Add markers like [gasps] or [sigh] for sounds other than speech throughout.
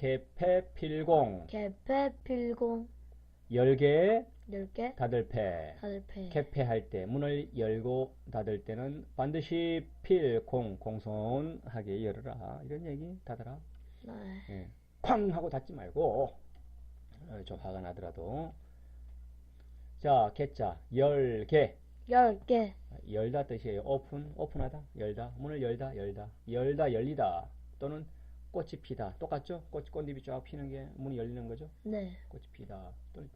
개패필공. 개패 필공. 열개 열개? 닫을 패 다들 패 개폐할 때 문을 열고 닫을 때는 반드시 필공 공손하게 열어라. 이런 얘기 닫아라 네. 예. 쾅 하고 닫지 말고 어, 좀 화가 나더라도. 자 개자 열개. 열개. 열다 뜻이에요. 오픈 오픈하다 열다. 문을 열다 열다. 열다 열리다. 또는 꽃이 피다. 똑같죠? 꽃 꽃잎이 쫙 피는 게 문이 열리는 거죠? 네. 꽃이 피다. 또는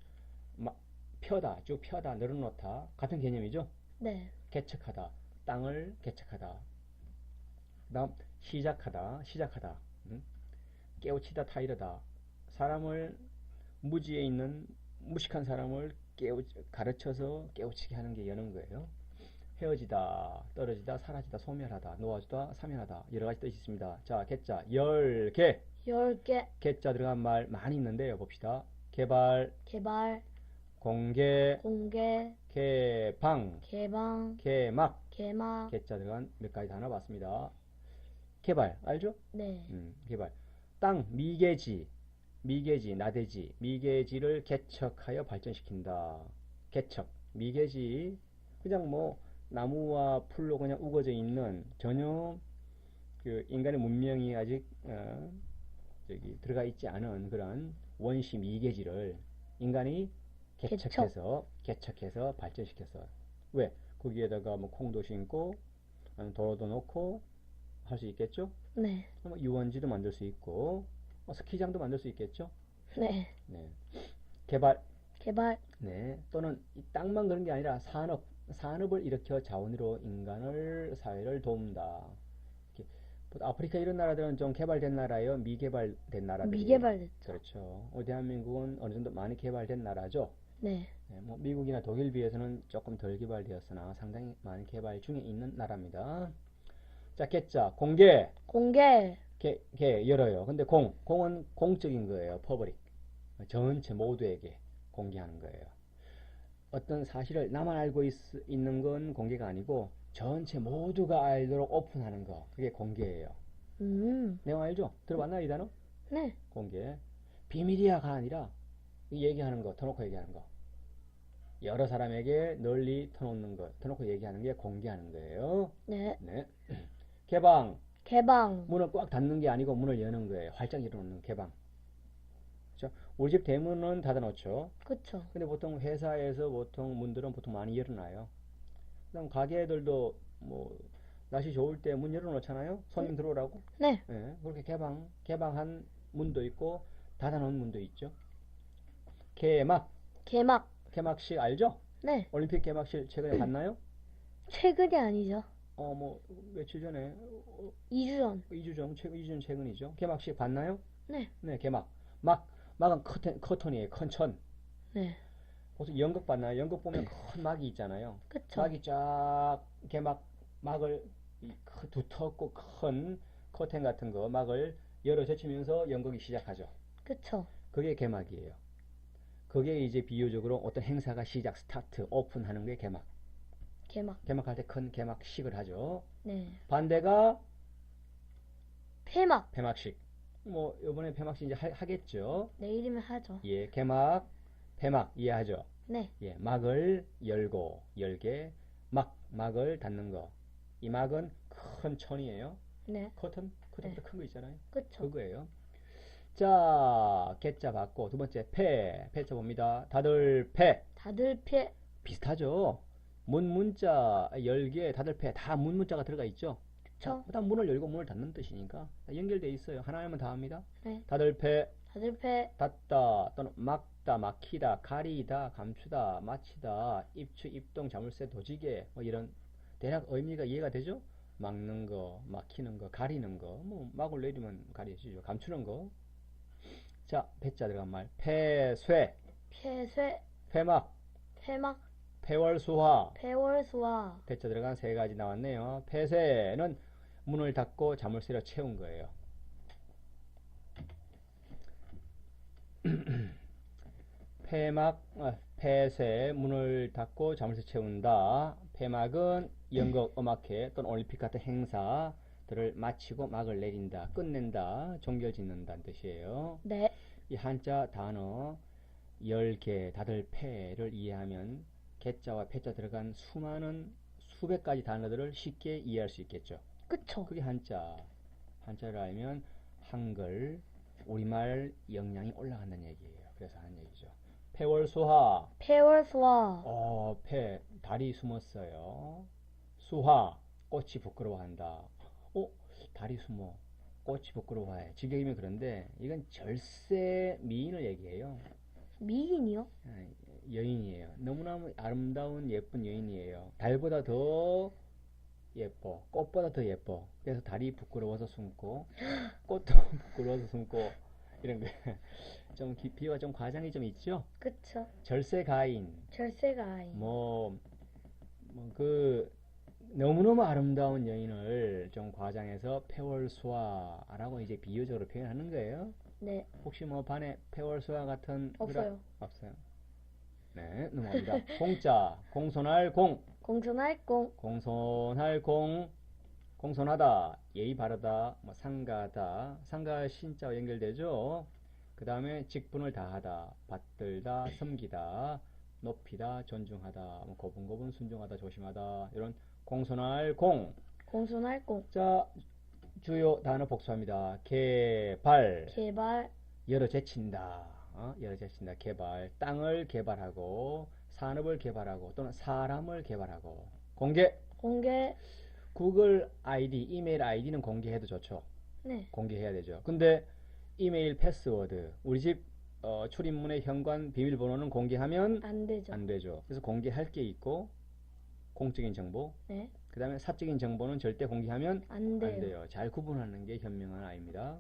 막 펴다 쭉 펴다 늘어놓다. 같은 개념이죠? 네. 개척하다. 땅을 개척하다. 그 다음 시작하다 시작하다. 음? 깨우치다 타이르다. 사람을 무지에 있는 무식한 사람을 깨우 가르쳐서 깨우치게 하는 게 여는 거예요 헤어지다 떨어지다 사라지다 소멸하다 놓아주다 사면하다 여러 가지 뜻이 있습니다 자 개자 열 개 열 개 개자 들어간 말 많이 있는데요 봅시다 개발 개발 공개 공개 개방 개방 개막 개막 개자 들어간 몇 가지 단어 봤습니다. 개발 알죠? 네. 음, 개발. 땅 미개지, 미개지, 나대지, 미개지를 개척하여 발전시킨다. 개척, 미개지. 그냥 뭐 나무와 풀로 그냥 우거져 있는 전혀 그 인간의 문명이 아직 어, 저기 들어가 있지 않은 그런 원시 미개지를 인간이 개척해서 개척 해서 발전시켰어. 왜? 거기에다가 뭐 콩도 심고 도로도 놓고 할 수 있겠죠? 네. 뭐 유원지도 만들 수 있고 뭐 스키장도 만들 수 있겠죠? 네. 네. 개발 개발 네. 또는 이 땅만 그런 게 아니라 산업 산업을 일으켜 자원으로 인간을 사회를. 이렇게 보통 아프리카 이런 나라들은 좀 개발된 나라예요. 미개발된 나라들이. 미개발됐죠. 그렇죠. 어, 대한민국은 어느 정도 많이 개발된 나라죠. 네. 네, 뭐 미국이나 독일 비해서는 조금 덜 개발되었으나 상당히 많이 개발 중에 있는 나라입니다. 자, 개자 공개, 공개 개, 개 열어요. 근데 공, 공은 공적인 거예요. 퍼블릭. 전체 모두에게 공개하는 거예요. 어떤 사실을 나만 알고 있, 있는 건 공개가 아니고 전체 모두가 알도록 오픈하는 거. 그게 공개예요. 음. 내용 알죠? 들어봤나요, 이 단어? 네. 공개. 비밀이야가 아니라 이 얘기하는 거, 터놓고 얘기하는 거. 여러 사람에게 널리 터놓는 것, 터놓고 얘기하는 게 공개하는 거예요. 네. 네. [clears throat] 개방. 개방 문을 꽉 닫는 게 아니고 문을 여는 거예요. 활짝 열어놓는 개방. 우리 집 대문은 닫아놓죠. 그쵸. 근데 보통 회사에서 보통 문들은 보통 많이 열어놔요. 그다음 가게들도 뭐 날씨 좋을 때 문 열어놓잖아요. 손님 들어오라고. 네. 예, 그렇게 개방, 개방한 문도 있고 닫아놓은 문도 있죠. 개막, 개막 개막식 알죠? 네. 올림픽 개막식 최근에 봤나요? 최근이 아니죠. 어, 뭐 며칠 전에, 어, 2주 전. 2주 전, 최근 2주 전 최근이죠. 개막식 봤나요? 네. 네, 개막. 막, 막은 커튼, 커튼이에요. 큰 천. 네. 보통 연극 봤나요? 연극 보면 큰 막이 있잖아요. 그쵸. 막이 쫙 개막 막을 이 크- 두텁고 큰 커튼 같은 거 막을 열어 제치면서 연극이 시작하죠. 그쵸. 그게 개막이에요. 그게 이제 비유적으로 어떤 행사가 시작, 스타트, 오픈하는 게 개막. 개막. 개막할 때 큰 개막식을 하죠. 네. 반대가 폐막. 폐막식. 뭐 이번에 폐막식 이제 하, 하겠죠. 내일이면 하죠. 예, 개막, 폐막 이해하죠. 네. 예, 막을 열고 열게 막 막을 닫는 거. 이 막은 큰 천이에요. 네. 커튼 커튼보다 큰거 있잖아요. 그쵸. 그거예요. 자, 개자 받고 두 번째 폐 폐자 봅니다. 다들 폐 다들 폐. 비슷하죠. 문 문자 열개 다들 폐다문 문자가 들어가 있죠. 자, 그쵸. 그다음 문을 열고 문을 닫는 뜻이니까 연결돼 있어요. 하나면 다 합니다. 네. 다들 폐 다들 폐. 닫다 또는 막다 막히다 가리다 감추다 마치다 입추 입동 자물쇠 도지개 뭐 이런 대략 의미가 이해가 되죠? 막는 거 막히는 거 가리는 거 뭐 막을 내리면 가리지죠 감추는 거 자 배자 들어간 말 폐쇄 폐쇄. 폐막 폐막. 폐월수화 폐월수화. 배자 들어간 세 가지 나왔네요 폐쇄는 문을 닫고 자물쇠로 채운 거예요 [clears throat] 폐막, 아, 폐쇄, 문을 닫고 자물쇠 채운다. 폐막은 연극, 음악회 또는 올림픽 같은 행사, 들을 마치고 막을 내린다, 끝낸다, 종결 짓는다는 뜻이에요. 네. 이 한자 단어 10개 다들 패를 이해하면 개자와 패자 들어간 수많은 수백 가지 단어들을 쉽게 이해할 수 있겠죠. 그쵸. 그게 한자. 한자를 알면 한글, 우리말 역량이 올라간다는 얘기예요. 그래서 하는 얘기죠. 패월수화. 폐월수와 어, 패, 달이 숨었어요. 수화, 꽃이 부끄러워한다. 어, 달이 숨어. 꽃이 부끄러워해. 직역이면 그런데 이건 절세 미인을 얘기해요. 미인이요? 아, 여인이에요. 너무나 아름다운 예쁜 여인이에요. 달보다 더 예뻐. 꽃보다 더 예뻐. 그래서 달이 부끄러워서 숨고 [gasps] 꽃도 [laughs] 부끄러워서 숨고 이런 거. [laughs] 좀 깊이와 좀 과장이 좀 있죠? 그쵸. 절세 가인. 절세가 아인. 뭐, 뭐 그, 너무너무 아름다운 여인을 좀 과장해서 패월수화라고 이제 비유적으로 표현하는 거예요. 네. 혹시 뭐 반에 패월수화 같은 없어요. 없어요. 네, 넘어갑니다. 공자, 공손할 공, 공손할 공. 공손할 공, 공손하다, 예의 바르다, 뭐 상가다, 상가 신자와 연결되죠. 그 다음에 직분을 다하다, 받들다, 섬기다, 높이다, 존중하다, 뭐 고분고분 순종하다, 조심하다 이런 공손할 공. 공손할 공. 자, 주요 단어 복수합니다. 개발, 개발. 열어 제친다. 어? 열어 제친다. 개발. 땅을 개발하고 산업을 개발하고 또는 사람을 개발하고 공개. 공개. 구글 아이디, 이메일 아이디는 공개해도 좋죠. 네. 공개해야 되죠. 근데 이메일 패스워드, 우리 집 어, 출입문의 현관 비밀번호는 공개하면 안 되죠. 안 되죠. 그래서 공개할 게 있고 공적인 정보, 네. 그 다음에 사적인 정보는 절대 공개하면 안 돼요. 안 돼요. 잘 구분하는 게 현명한 아이입니다.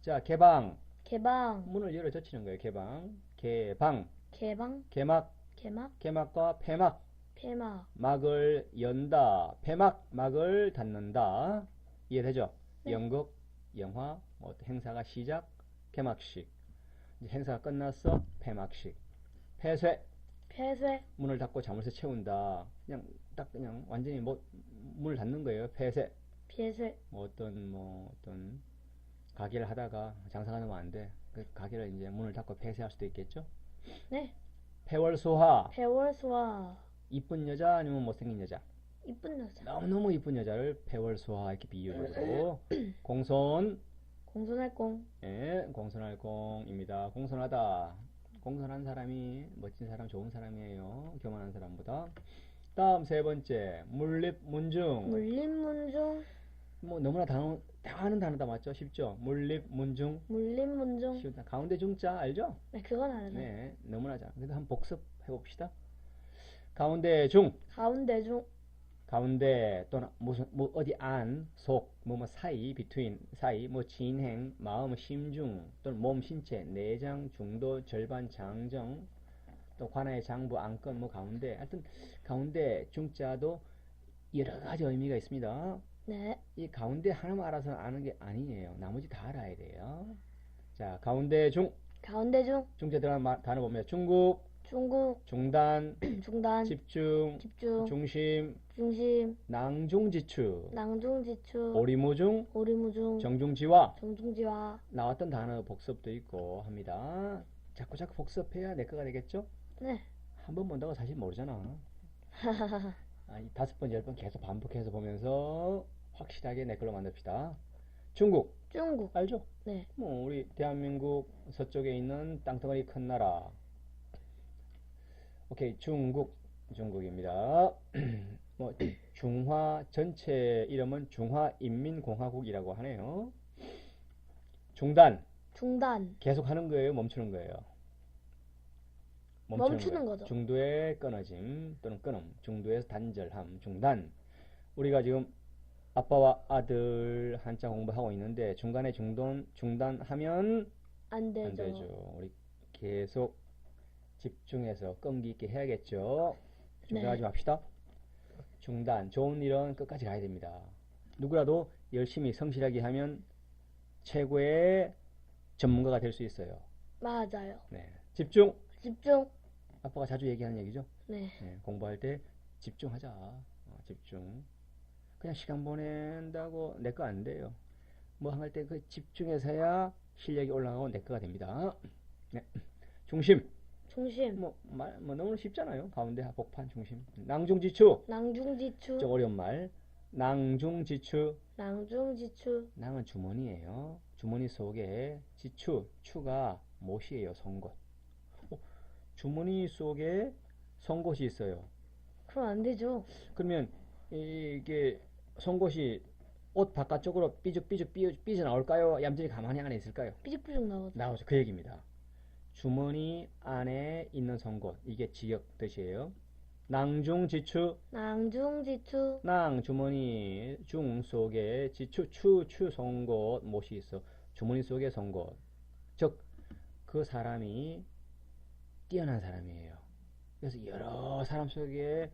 자, 개방. 개방. 문을 열어 젖히는 거예요. 개방. 개방. 개방. 개막. 개막. 개막과 폐막. 폐막. 막을 연다. 폐막. 막을 닫는다. 이해되죠? 네. 연극, 영화, 뭐 행사가 시작, 개막식. 행사가 끝났어. 폐막식. 폐쇄. 폐쇄. 문을 닫고 자물쇠 채운다. 그냥 딱 그냥 완전히 뭐 문을 닫는 거예요. 폐쇄. 폐쇄. 뭐 어떤 뭐 어떤 가게를 하다가 장사가 너무 안 돼. 그 가게를 이제 문을 닫고 폐쇄할 수도 있겠죠. 네. 폐월소화 폐월수와 이쁜 여자 아니면 못생긴 여자 이쁜 여자. 너무너무 이쁜 여자를 폐월소화 이렇게 비유적으로 [clears throat] 공손 공손할 공. 예 공손할 공입니다. 공손하다 공손한 사람이 멋진 사람 좋은 사람이에요. 교만한 사람보다 다음 세 번째 물립 문중 물림문중. 뭐 너무나 다 아는 단어다 맞죠? 쉽죠? 물립 문중 물림문중. 쉬운다. 가운데 중자 알죠? 네, 그건 알아요. 네, 너무나 잘. 그래도 한번 복습해 봅시다. 가운데 중, 가운데 중. 가운데 또는 무슨 뭐 어디 안, 속, 뭐 뭐 사이, between 사이, 뭐 진행, 마음, 심중 또는 몸, 신체, 내장, 중도, 절반, 장정, 또 관하의 장부, 안건, 뭐 가운데. 하여튼 가운데 중자도 여러 가지 의미가 있습니다. 네. 이 가운데 하나만 알아서 아는 게 아니에요. 나머지 다 알아야 돼요. 자, 가운데 중, 가운데 중. 중재 들어간 마- 단어 보면 중국, 중국. 중단, [clears throat] 중단. 집중, 집중. 중심, 중심. 낭중지추, 낭중지추. 오리무중, 오리무중. 정중지화 정중지와. 나왔던 단어 복습도 있고 합니다. 자꾸 자꾸 복습해야 내 거가 되겠죠? 네. 한 번 본다고 사실 모르잖아. [laughs] 아, 이 다섯 번, 열 번 계속 반복해서 보면서 확실하게 내 걸로 만듭시다. 중국 중국. 알죠? 네. 뭐 우리 대한민국 서쪽에 있는 땅덩어리 큰 나라. 오케이 중국 중국입니다. [clears throat] 뭐 중화 전체 이름은 중화인민공화국이라고 하네요. 중단 중단. 계속 하는 거예요, 멈추는 거예요. 멈추는. 거죠. 중도의 끊어짐 또는 끊음, 중도에서 단절함, 중단. 우리가 지금 아빠와 아들 한자 공부하고 있는데 중간에 중단 중단하면 안 되죠. 안 되죠. 우리 계속 집중해서 끈기 있게 해야겠죠. 중단하지 네. 맙시다. 중단. 좋은 일은 끝까지 가야 됩니다. 누구라도 열심히 성실하게 하면 최고의 전문가가 될 수 있어요. 맞아요. 네. 집중. 집중. 아빠가 자주 얘기하는 얘기죠. 네. 네, 공부할 때 집중하자. 어, 집중. 그냥 시간 보낸다고 내 거 안 돼요. 뭐 할 때 그 집중해서야 실력이 올라가고 내 거가 됩니다. 네. 중심. 중심, 뭐, 말, 뭐 너무 쉽잖아요. 가운데 복판 중심. 낭중지추. 낭중지추, 좀 어려운 말. 낭중지추. 낭중지추, 낭은 주머니예요. 주머니 속에 지추, 추가 못이에요. 송곳. 어, 주머니 속에 송곳이 있어요. 그럼 안 되죠. 그러면 이게 송곳이 옷 바깥쪽으로 삐죽삐죽 삐- 삐져 나올까요? 얌전히 가만히 안에 있을까요? 삐죽삐죽 나오죠. 나오죠. 그 얘기입니다. 주머니 안에 있는 송곳. 이게 지역 뜻이에요. 낭중지추, 낭중지추, 낭 주머니 중 속에 지추 추추 송곳 못이 있어. 주머니 속에 송곳. 즉 그 사람이 뛰어난 사람이에요. 그래서 여러 사람 속에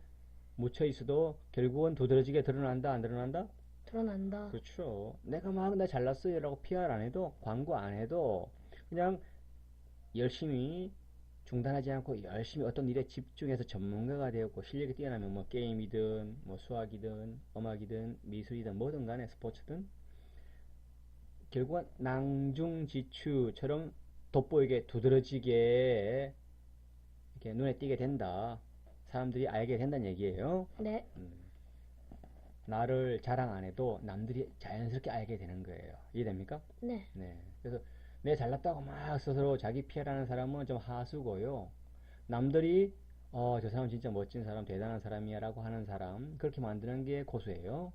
묻혀 있어도 결국은 두드러지게 드러난다 안 드러난다? 드러난다. 그렇죠. 내가 막 나 잘났어요라고 PR 안 해도 광고 안 해도 그냥 열심히 중단하지 않고 열심히 어떤 일에 집중해서 전문가가 되었고 실력이 뛰어나면 뭐 게임이든 뭐 수학이든 음악이든 미술이든 뭐든 간에 스포츠든 결국은 낭중지추처럼 돋보이게 두드러지게 이렇게 눈에 띄게 된다. 사람들이 알게 된다는 얘기예요. 네, 나를 자랑 안 해도 남들이 자연스럽게 알게 되는 거예요. 이해됩니까? 네, 네. 그래서 내 잘났다고 막 스스로 자기 피해라는 사람은 좀 하수고요. 남들이 어, 저 사람 진짜 멋진 사람, 대단한 사람이야 라고 하는 사람 그렇게 만드는 게 고수예요.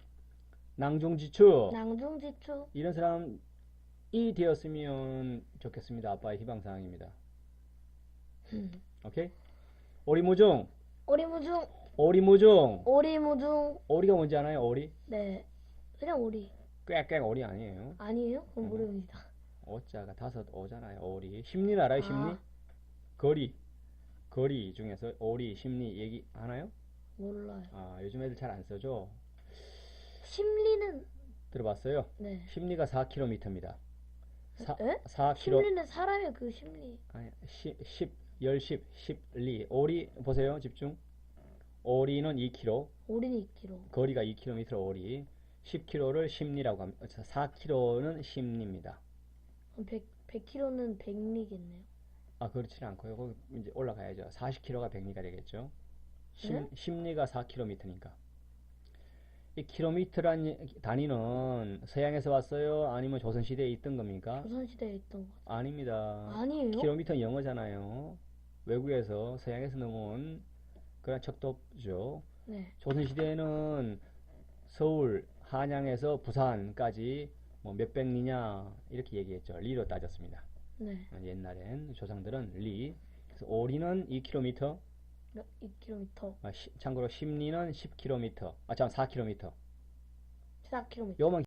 낭중지추 낭중지추, 이런 사람이 되었으면 좋겠습니다. 아빠의 희망사항입니다. 오케이? 오리무중, 오리무중, 오리무중, 오리무중, 오리가 뭔지 아나요? 오리? 네, 그냥 오리. 꽥꽥 오리 아니에요. 아니에요? 그럼 음. 모릅니다. 오자가 다섯 오잖아요. 오리. 심리 알아요? 심리? 아. 거리. 거리 중에서 오리, 심리 얘기 하나요? 몰라요. 아, 요즘 애들 잘 안 써죠. 심리는, 들어봤어요? 네. 심리가 4km입니다. 사, 에? 4km 심리는 사람의 그 심리. 아니, 10, 10, 10, 10, 10리. 오리 보세요. 집중. 오리는 2km, 오리는 2kg. 거리가 2km 오리. 10km를 심리라고 합니다. 4km는 심리입니다. 그럼 100, 100kg는 백리겠네요. 아, 그렇지는 않고요. 거기 이제 올라가야죠. 40km가 100리가 되겠죠. 심, 네? 심리가 4km니까. 이 킬로미터란 단위는 서양에서 왔어요? 아니면 조선시대에 있던 겁니까? 조선시대에 있던 것. 아닙니다. 아니에요? 킬로미터는 영어잖아요. 외국에서 서양에서 넘어온 그런 척도죠. 네. 조선시대에는 서울, 한양에서 부산까지 뭐 몇백 리냐 이렇게 얘기했죠. 리로 따졌습니다. 네. 옛날엔 조상들은 리. 그래서 오리는 2km, 몇 2km. 아, 시- 참고로 심리는 10km, 아, 참 4km. 4km. 요만